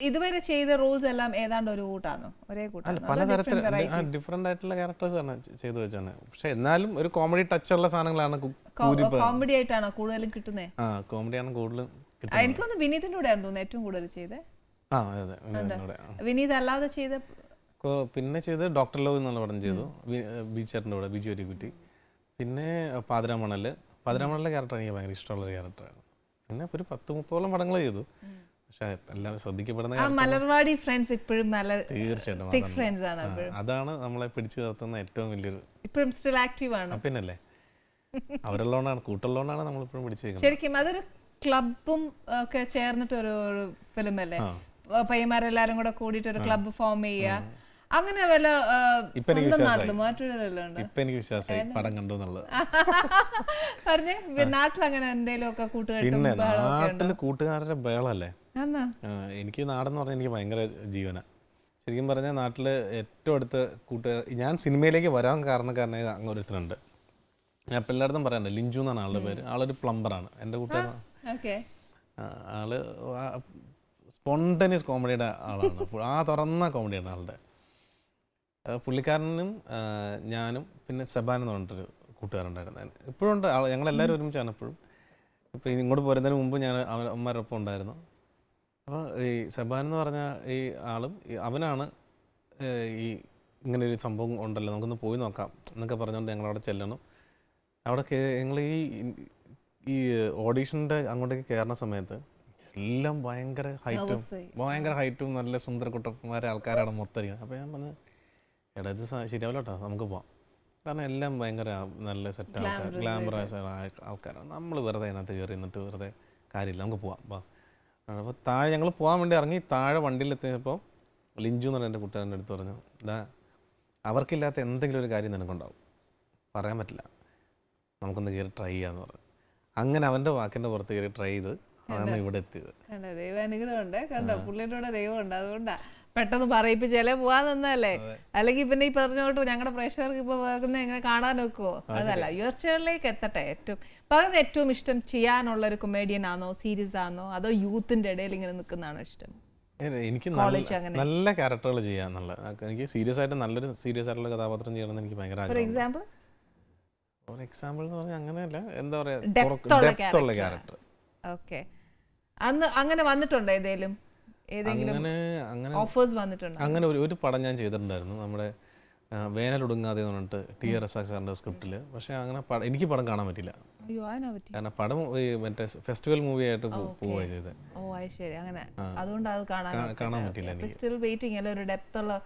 ഇതുവരെ ചെയ്ത റോൾസ് എല്ലാം ഏതാണ്ട് ഒരു കൂട്ടാണോ ഒരേ കൂട്ടാണോ പലതരത്തിൽ ഡിഫറെന്റ് ആയിട്ടുള്ള ക്യാരക്ടേഴ്സ് ആണ് ചെയ്തു വെച്ചാണ് പക്ഷെ എന്നാലും ഒരു കോമഡി ടച്ച് ഉള്ള സാധനങ്ങളാണ് കോമഡി ആയിട്ടാണോ കൂടുതലും കിട്ടുന്നേ? ആ കോമഡിയാണ് കൂടുതലും കിട്ടുന്നത്. എനിക്ക് തോന്നുന്നു വിനീതിന്റെ കൂടെ ആയിരുന്നു ഏറ്റവും കൂടുതൽ ചെയ്തേ. ആ അതെ അതെ. വിനീത് അല്ലാതെ ചെയ്ത പിന്നെ ചെയ്ത് ഡോക്ടർ ലവ് എന്നുള്ള പടം ചെയ്തു. ബീച്ചേട്ടന്റെ കൂടെ ബിജു അരിക്കുറ്റി പിന്നെ പാതിരാമണൽ. പാതിരാമണലിലെ ക്യാരക്ടർ എനിക്ക് ഭയങ്കര ഇഷ്ടമുള്ള ക്യാരക്ടറാണ് പിന്നെ ഒരു പത്ത് മുപ്പതോളം പടങ്ങൾ ചെയ്തു. പക്ഷെ എല്ലാം ശ്രദ്ധിക്കപ്പെടുന്ന മലർവാടി ഫ്രണ്ട്സ് ഇപ്പോഴും നല്ല തീർച്ചയായിട്ടും ഫ്രണ്ട്സ് ആണ് അതാണ് നമ്മളെ പിടിച്ചു നിർത്തുന്ന ഏറ്റവും വലിയൊരു ഇപ്പോഴും സ്റ്റിൽ ആക്റ്റീവ് ആണ്. പിന്നല്ലേ? അവരുള്ളതുകൊണ്ടാണ് കൂട്ടുള്ളതുകൊണ്ടാണ് നമ്മളിപ്പോഴും പിടിച്ചേക്കുന്നത് ശരിക്കും അതൊരു ക്ലബും ഒക്കെ ചേർന്നിട്ട് ഒരു ഒരു ഫിലിം അല്ലേ? പയ്യന്മാരെല്ലാരും കൂടെ കൂടിയിട്ട് ഒരു ക്ലബ്ബ് ഫോം ചെയ്യുക. അങ്ങനെ വല്ല സ്വന്തം നാട്ടിൽ ഇപ്പൊ എനിക്ക് വിശ്വാസമായി. പടം കണ്ടു എന്നുള്ളത്. പറഞ്ഞേ നാട്ടിൽ അങ്ങനെ എന്തെങ്കിലും ഒക്കെ നാട്ടിൽ കൂട്ടുകാരുടെ ബേളല്ലേ എനിക്ക് നാടെന്ന് പറഞ്ഞാൽ എനിക്ക് ഭയങ്കര ജീവന. ശരിക്കും പറഞ്ഞാൽ നാട്ടിൽ ഏറ്റവും അടുത്ത കൂട്ടുകാർ ഞാൻ സിനിമയിലേക്ക് വരാൻ കാരണക്കാരനെ അങ്ങ് ഒരുത്തനുണ്ട്. ഞാൻ ഇപ്പം എല്ലായിടത്തും പറയാറുണ്ട് ലിഞ്ചു എന്നാണ് ആളുടെ പേര്. ആളൊരു പ്ലംബറാണ് എന്റെ കൂട്ടുകാരൻ ഓക്കെ. ആൾ സ്പോണ്ടനിയസ് കോമഡിയുടെ ആളാണ്. ആ തുറന്ന കോമഡിയാണ് ആളുടെ. പുള്ളിക്കാരനും ഞാനും പിന്നെ സെബാൻ എന്ന് പറഞ്ഞിട്ടൊരു കൂട്ടുകാരുണ്ടായിരുന്നു. ഇപ്പോഴും ഉണ്ട്. ആൾ ഞങ്ങളെല്ലാവരും ഒരുമിച്ചാണ് ഇപ്പോഴും. ഇപ്പോൾ ഇങ്ങോട്ട് പോരുന്നതിന് മുമ്പ് ഞാൻ അവ- അവന്മാരൊപ്പം ഉണ്ടായിരുന്നു. അപ്പോൾ ഈ സെബാൻ എന്ന് പറഞ്ഞ ഈ ആളും അവനാണ് ഈ ഇങ്ങനെ ഒരു സംഭവം ഉണ്ടല്ലോ നമുക്കൊന്ന് പോയി നോക്കാം എന്നൊക്കെ പറഞ്ഞുകൊണ്ട് ഞങ്ങളവിടെ ചെല്ലണം. അവിടെ ഞങ്ങൾ ഈ ഈ ഓഡീഷന്റെ അങ്ങോട്ടേക്ക് കയറുന്ന സമയത്ത് എല്ലാം ഭയങ്കര ഹൈറ്റും. ഭയങ്കര ഹൈറ്റും നല്ല സുന്ദര കുട്ടന്മാരെ ആൾക്കാരാണ് മൊത്തം അപ്പോൾ ഞാൻ പറഞ്ഞു എടാ ഇത് ശരിയാവില്ല കേട്ടോ നമുക്ക് പോവാം. കാരണം എല്ലാം ഭയങ്കര നല്ല സെറ്റ് ആൾക്കാർ ഗ്ലാമറസ് ആൾക്കാരാണ്. നമ്മൾ വെറുതെ അതിനകത്ത് കയറി നിന്നിട്ട് വെറുതെ കാര്യമില്ല നമുക്ക് പോവാം വാ. അപ്പോൾ താഴെ ഞങ്ങൾ പോകാൻ വേണ്ടി ഇറങ്ങി താഴെ വണ്ടിയിലെത്തിയപ്പോൾ ലിഞ്ചു എന്ന് പറഞ്ഞ എന്റെ കൂട്ടുകാരന്റെ അടുത്ത് പറഞ്ഞു ഡാ അവർക്കില്ലാത്ത എന്തെങ്കിലും ഒരു കാര്യം നിനക്കുണ്ടാവും. പറയാൻ പറ്റില്ല. നമുക്കൊന്ന് കയറി ട്രൈ ചെയ്യാന്ന് പറഞ്ഞു. അങ്ങനെ അവന്റെ വാക്കിന്റെ പുറത്ത് കയറി ട്രൈ ചെയ്ത് അതാണ് ഇവിടെ എത്തിയത്. കണ്ടോ ദൈവം ഉണ്ട്. കണ്ടോ? പുള്ളിയുടെ കൂടെ ദൈവം ഉണ്ട് അതുകൊണ്ടാ. പെട്ടെന്ന് പറയിപ്പിച്ചാലേ പോവാൻ നിന്നല്ലേ അല്ലെങ്കിൽ പിന്നെ ഈ പറഞ്ഞോട്ട് ഞങ്ങളുടെ പ്രേക്ഷകർക്ക് ഇപ്പൊ പോകുന്ന എങ്ങനെ കാണാൻ നോക്കുവോ? അതല്ല യുവർച്ചകളിലേക്ക് എത്തട്ടെ ഏറ്റവും പകർന്ന് ഏറ്റവും ഇഷ്ടം ചെയ്യാനുള്ള ഒരു കൊമേഡിയൻ ആണോ സീരീസ് ആണോ അതോ യൂത്തിന്റെ ഇടയിൽ ഇങ്ങനെ നിൽക്കുന്നതാണോ ഇഷ്ടം? എനിക്ക് നല്ല ക്യാരക്ടറുകൾ ചെയ്യാന്നുള്ള. എനിക്ക് സീരിയസ് ആയിട്ട് നല്ലൊരു സീരിയസ് ആയിട്ടുള്ള കഥാപാത്രം ചെയ്യണമെന്ന് എനിക്ക് ഭയങ്കര ആഗ്രഹം എക്സാമ്പിൾ എന്ന് പറഞ്ഞാൽ അങ്ങനെയല്ല എന്താ പറയാ? ഡെപ്ത് ഉള്ള ക്യാരക്ടർ ഓക്കെ അന്ന് അങ്ങനെ വന്നിട്ടുണ്ടോ ഏതെങ്കിലും ഏതെങ്കിലും ഓഫേഴ്സ് വന്നിട്ടുണ്ട്? അങ്ങനെ ഒരു ഒരു പടം ഞാൻ ചെയ്തിട്ടുണ്ടായിരുന്നു. നമ്മുടെ വേനൽ വേനലൊടുങ്ങാതെ എന്ന് പറഞ്ഞിട്ട് ടി ആർ എസ് സാറിന്റെ സ്ക്രിപ്റ്റിൽ പക്ഷേ അങ്ങനെ പടം എനിക്ക് പടം കാണാൻ പറ്റില്ല കാരണം പടം മറ്റേ ഫെസ്റ്റിവൽ മൂവി ആയിട്ട് പോവുക ചെയ്തത് ഓ അത് ശരി. അങ്ങനെ അതുകൊണ്ട് അത് കാണാൻ കാണാൻ പറ്റില്ല എനിക്ക്. സ്റ്റിൽ വെയിറ്റിംഗ് അല്ല ഒരു ഡെപ്ത് ഉള്ള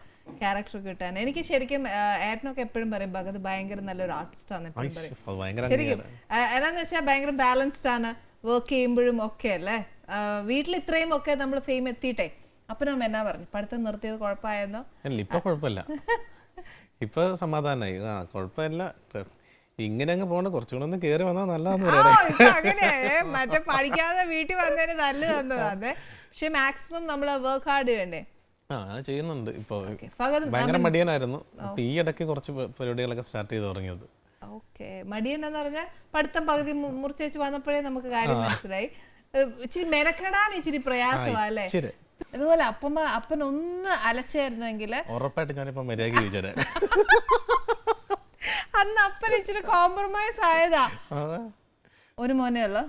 ക്യാരക്ടർ കിട്ടാൻ. എനിക്ക് ശരിക്കും ഏട്ടനൊക്കെ എപ്പോഴും പറയും ഭഗത് ഭയങ്കര നല്ലൊരു ആർട്ടിസ്റ്റ് ആണ് എപ്പോഴും പറയും. ശരിക്കും എന്നാന്ന് വെച്ചാൽ ഭയങ്കര ബാലൻസ്ഡ് ആണ് വർക്ക് ചെയ്യുമ്പോഴും ഒക്കെ അല്ലേ? വീട്ടിൽ ഇത്രയും ഒക്കെ നമ്മൾ ഫെയിം എത്തിയിട്ടെ. അപ്പനും എന്നാ പറഞ്ഞു? പഠിത്തം നിർത്തിയത് കുഴപ്പമായെന്നോ? അല്ല ഇപ്പൊ കുഴപ്പമില്ല. ഇപ്പൊ സമാധാനമായി ആ കുഴപ്പമില്ല. ഇങ്ങനെ അങ്ങ് പോണ. കുറച്ചുകൂടെ ഒന്ന് കേറി വന്നാൽ നല്ലതാന്ന് പറയാം മറ്റേ പഠിക്കാതെ വീട്ടിൽ വന്നതിന് നല്ല തന്നതാണ് പക്ഷെ മാക്സിമം നമ്മൾ വർക്ക് ഹാർഡ് വേണ്ടേ ആ ചെയ്യുന്നുണ്ട്. ഇപ്പൊ ഭയങ്കര മടിയനായിരുന്നു. ഈ ഇടയ്ക്ക് കുറച്ച് പരിപാടികളൊക്കെ സ്റ്റാർട്ട് ചെയ്ത് തുടങ്ങിയത്. ഓക്കെ മടിയൻ എന്ന് പറഞ്ഞാൽ പഠിത്തം പകുതി മു- വെച്ച് വന്നപ്പോഴേ നമുക്ക് കാര്യം മനസ്സിലായി. ഇച്ചിരി മെനക്കെടാൻ ഇച്ചിരി പ്രയാസമാ അല്ലേ? ശരി. അതുപോലെ അപ്പമ്മ അപ്പൻ ഒന്ന് അലച്ചായിരുന്നെങ്കിൽ ഉറപ്പായിട്ട് ഞാനിപ്പോ മര്യാദയ്ക്ക് ചോദിച്ചേരാ. അന്ന് അപ്പൻ ഇച്ചിരി കോംപ്രമൈസ് ആയതാ. ഒരു മോനേ ഉള്ളു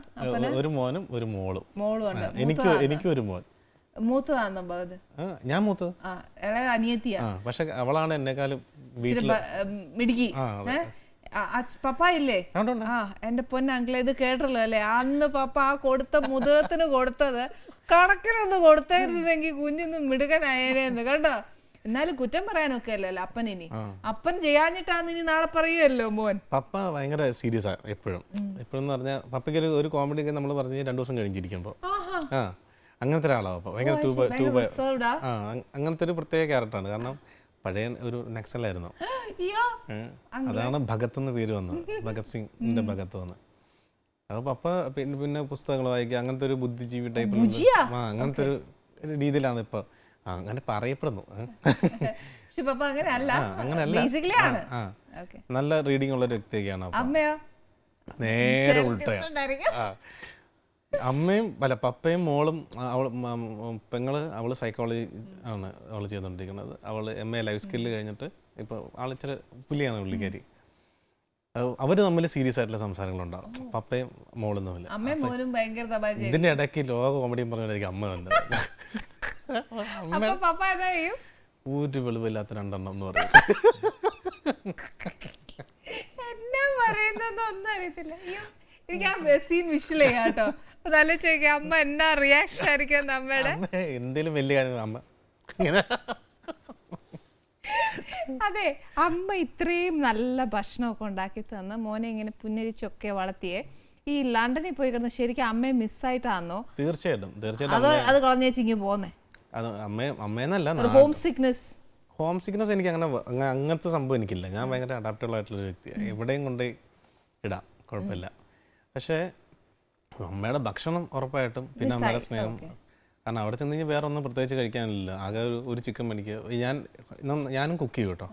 ഒരു മോനും ഒരു മോളും. മോളും ഉണ്ട്. എനിക്ക് എനിക്ക് ഒരു മോൻ. മൂത്തതാണെന്നോ ഭഗത് ഞാൻ മൂത്തത്. ഇളയ അനിയത്തിയാ. പക്ഷെ അവളാണ് എന്നെക്കാളും മിടുക്കി. പപ്പ ഇല്ലേ? ആ എന്റെ പൊന്ന അങ്കിളെ ഇത് കേട്ടല്ലോ അല്ലേ? അന്ന് പപ്പ ആ കൊടുത്ത മുതത്തിന് കൊടുത്തത് കണക്കിനൊന്ന് കൊടുത്തായിരുന്നെങ്കിൽ കുഞ്ഞൊന്ന് മിടുകനായേനെന്ന് കണ്ടോ? എന്നാലും കുറ്റം പറയാനൊക്കെ അല്ലല്ലോ അപ്പൻ ഇനി. അപ്പൻ ചെയ്യാഞ്ഞിട്ടാന്ന് ഇനി നാളെ പറയുമല്ലോ മോൻ. പപ്പ ഭയങ്കര സീരിയസ് ആണ് എപ്പോഴും എപ്പോഴും പറഞ്ഞാൽ പപ്പയ്ക്ക് ഒരു ഒരു കോമഡി ഒക്കെ നമ്മൾ പറഞ്ഞ് രണ്ടു ദിവസം കഴിഞ്ഞിരിക്കുമ്പോൾ ആ അങ്ങനത്തെ ഒരാളാണ് പപ്പ. ഭയങ്കര അങ്ങനത്തെ ഒരു പ്രത്യേക ക്യാരക്ടറാണ് കാരണം പഴയ ഒരു നക്സലായിരുന്നു അതാണ് ഭഗത്ത് എന്ന് പേര് വന്നത്. ഭഗത് സിംഗിന്റെ ഭഗത്ത് വന്ന്. അത് പപ്പ പിന്നെ പിന്നെ പുസ്തകങ്ങൾ വായിക്കുക അങ്ങനത്തെ ഒരു ബുദ്ധിജീവി ടൈപ്പ് ആ അങ്ങനത്തെ ഒരു രീതിയിലാണ് ഇപ്പൊ. അങ്ങനെ പറയപ്പെടുന്നു. അങ്ങനെയല്ല. നല്ല റീഡിംഗ് ഉള്ള ഒരു വ്യക്തിയൊക്കെയാണ് അപ്പൊ. നേരെ ഉൾട്ടയാണ് അമ്മയും അല്ല പപ്പയും മോളും അവൾ പെങ്ങൾ അവൾ സൈക്കോളജി ആണ് അവൾ ചെയ്തുകൊണ്ടിരിക്കുന്നത് അവൾ എം എ ലൈഫ് സ്കില്ല് കഴിഞ്ഞിട്ട് ഇപ്പോൾ ആൾ ഇച്ചിരി പുലിയാണ് പുള്ളിക്കാരി. അവർ തമ്മിൽ സീരിയസ് ആയിട്ടുള്ള സംസാരങ്ങളുണ്ടാവും. പപ്പയും മോളും തമ്മിൽ ഇതിന്റെ ഇടയ്ക്ക് ലോക കോമഡിയും പറഞ്ഞിട്ടായിരിക്കും അമ്മ തന്നെ ഒരു വെളിവില്ലാത്ത രണ്ടെണ്ണം എന്ന് പറയും. എന്നാ പറയുന്നതൊന്നും അറിയത്തില്ല. എനിക്ക് ആ സീൻ വിഷ്വൽ ചെയ്യാം നല്ല ചോദിക്കാം അമ്മ എന്നാ റിയാക്ഷൻ ആയിരിക്കും അമ്മയുടെ അമ്മ എന്തേലും വലിയ കാര്യം അമ്മ. ഇങ്ങനെ. അതെ അമ്മ ഇത്രയും നല്ല ഭക്ഷണമൊക്കെ ഉണ്ടാക്കി തന്ന് മോനെ ഇങ്ങനെ പുന്നരിച്ചൊക്കെ വളർത്തിയേ. ഈ ലണ്ടനിൽ പോയി കിടന്ന് ശരിക്കും അമ്മയെ മിസ്സായിട്ടാണോ തീർച്ചയായിട്ടും തീർച്ചയായിട്ടും അതോ അത് കളഞ്ഞേച്ച് ഇങ്ങനെ പോന്നെ. അത് അമ്മ അമ്മയെന്നല്ല ഹോം സിക്നസ് ഹോം സിക്നസ് എനിക്ക് അങ്ങനെ അങ്ങ- അങ്ങനത്തെ സംഭവം എനിക്കില്ല. ഞാൻ ഭയങ്കര അഡാപ്റ്റബിൾ ആയിട്ടുള്ള ഒരു വ്യക്തിയാണ് എവിടെയും കൊണ്ട് ഇടാം കുഴപ്പമില്ല. പക്ഷേ അമ്മയുടെ ഭക്ഷണം ഉറപ്പായിട്ടും പിന്നെ അമ്മയുടെ സ്നേഹം. കാരണം അവിടെ ചെന്ന് കഴിഞ്ഞാൽ വേറെ ഒന്നും പ്രത്യേകിച്ച് കഴിക്കാനില്ല ആകെ ഒരു ഒരു ചിക്കൻ മേടിക്കുക. ഞാൻ ഞാനും കുക്ക് ചെയ്യും കേട്ടോ.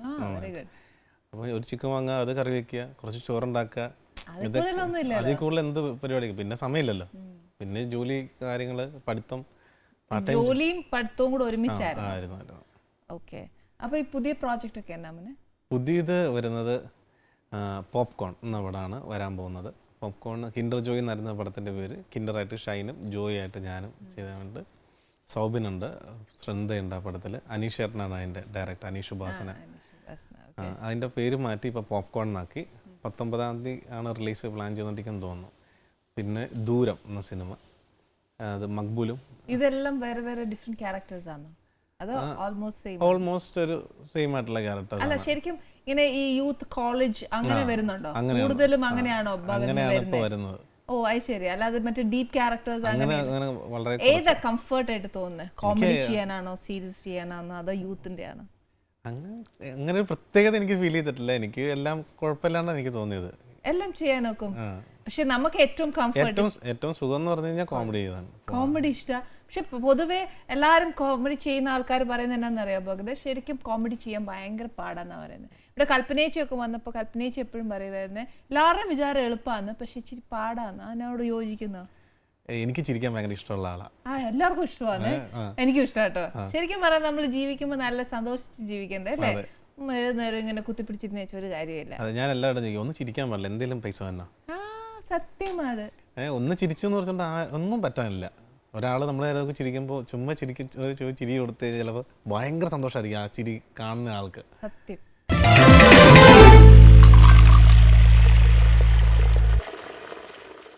അപ്പോൾ ഒരു ചിക്കൻ വാങ്ങുക അത് കറി വെക്കുക കുറച്ച് ചോറുണ്ടാക്കുക. അതിൽ കൂടുതൽ എന്ത് പരിപാടിക്കും? പിന്നെ സമയമില്ലല്ലോ. പിന്നെ ജോലി കാര്യങ്ങൾ പഠിത്തം ജോലിയും പഠിത്തവും കൂടെ ഒരുമിച്ചായിരുന്നു. ഓക്കെ അപ്പൊ ഈ പുതിയ പ്രോജക്റ്റ് ഒക്കെ എന്നാ പുതിയത് വരുന്നത് പോപ്കോൺ എന്ന പടമാണ് വരാൻ പോകുന്നത്. പോപ്കോൺ കിൻഡർ ജോയ് എന്നായിരുന്നു പടത്തിന്റെ പേര്. കിൻഡറായിട്ട് ഷൈനും ജോയി ആയിട്ട് ഞാനും ചെയ്തിട്ടുണ്ട് സൗബിനുണ്ട് ശ്രദ്ധയുണ്ട് ആ പടത്തിൽ അനീഷ് ഏട്ടനാണ് അതിന്റെ ഡയറക്ടർ അനീഷ് ഉപാസന അതിന്റെ പേര് മാറ്റി ഇപ്പോൾ പോപ്കോൺ എന്നാക്കി പത്തൊമ്പതാം തീയതി ആണ് റിലീസ് പ്ലാൻ ചെയ്തുകൊണ്ടിരിക്കുന്നത് തോന്നുന്നു. പിന്നെ ദൂരം എന്ന സിനിമ. അത് മക്ബൂലും. ഇതെല്ലാം വേറെ വേറെ ഡിഫറെന്റ് ക്യാരക്ടേഴ്സ് ആണോ അതോ ഓൾമോസ്റ്റ് സെയിം ഓൾമോസ്റ്റ് ഒരു സെയിം ആയിട്ടുള്ള ക്യാരക്ടർ അല്ല ശരിക്കും ഇങ്ങനെ ഈ യൂത്ത് കോളേജ് അങ്ങനെ വരുന്നുണ്ടോ. കൂടുതലും അങ്ങനെയാണോ വരുന്നത്? ഓ അത് ശരി. അല്ലാതെ മറ്റേ ഡീപ് ക്യാരക്ടേഴ്സ് അങ്ങനെ ഏതാ കംഫർട്ട് ആയിട്ട് തോന്നുന്നത് കോമഡി ചെയ്യാനാണോ സീരിയസ് ചെയ്യാനാണോ അതോ യൂത്തിന്റെ ആണോ അങ്ങനെ ഒരു പ്രത്യേകത എനിക്ക് ഫീൽ ചെയ്തിട്ടില്ല. എനിക്ക് എല്ലാം കുഴപ്പമില്ലാണ്ടാണ് എനിക്ക് തോന്നിയത്. എല്ലാം ചെയ്യാൻ നോക്കും. ആ. പക്ഷെ നമുക്ക് ഏറ്റവും കംഫർട്ട് ഏറ്റവും സുഖം എന്ന് പറഞ്ഞു കഴിഞ്ഞാൽ കോമഡി കോമഡി ഇഷ്ട. പക്ഷെ പൊതുവെ എല്ലാവരും കോമഡി ചെയ്യുന്ന ആൾക്കാർ പറയുന്നത് എന്നാണെന്നറിയാം ഭഗത്? ശരിക്കും കോമഡി ചെയ്യാൻ ഭയങ്കര പാടാന്നാണ് പറയുന്നത്. ഇവിടെ കൽപ്പനേച്ചിയൊക്കെ വന്നപ്പോൾ കൽപ്പനേച്ചി എപ്പോഴും പറയുമായിരുന്നേ എല്ലാവരുടെയും വിചാരം എളുപ്പമാണ് പക്ഷെ ഇച്ചിരി പാടാന്ന്. അതിനോട് യോജിക്കുന്നു? എനിക്ക് ചിരിക്കാൻ ഭയങ്കര ഇഷ്ടമുള്ള ആളാ. ആ എല്ലാവർക്കും ഇഷ്ടമാണ് എനിക്കും ഇഷ്ടമാട്ടോ ശരിക്കും പറയാം നമ്മൾ ജീവിക്കുമ്പോൾ നല്ല സന്തോഷിച്ച് ജീവിക്കണ്ടേ അല്ലേ? ഏത് നേരം ഇങ്ങനെ കുത്തിപ്പിടിച്ചിരുന്ന ഒരു കാര്യമില്ല അത് ഞാൻ ചെയ്യും ഒന്ന് ചിരിക്കാൻ പാടില്ല എന്തെങ്കിലും പൈസ തന്നെ സത്യമാണ് ഒന്ന് ചിരിച്ചു എന്ന് പറഞ്ഞിട്ട് ആ- ഒന്നും പറ്റാനില്ല. ഒരാൾ നമ്മളെ ചിരിക്കുമ്പോൾ ചുമ്മാ ചിരിക്ക ഒരു ചിരി കൊടുത്ത് ചിലപ്പോൾ ഭയങ്കര സന്തോഷമായിരിക്കും ആ ചിരി കാണുന്ന ആൾക്ക്. സത്യം.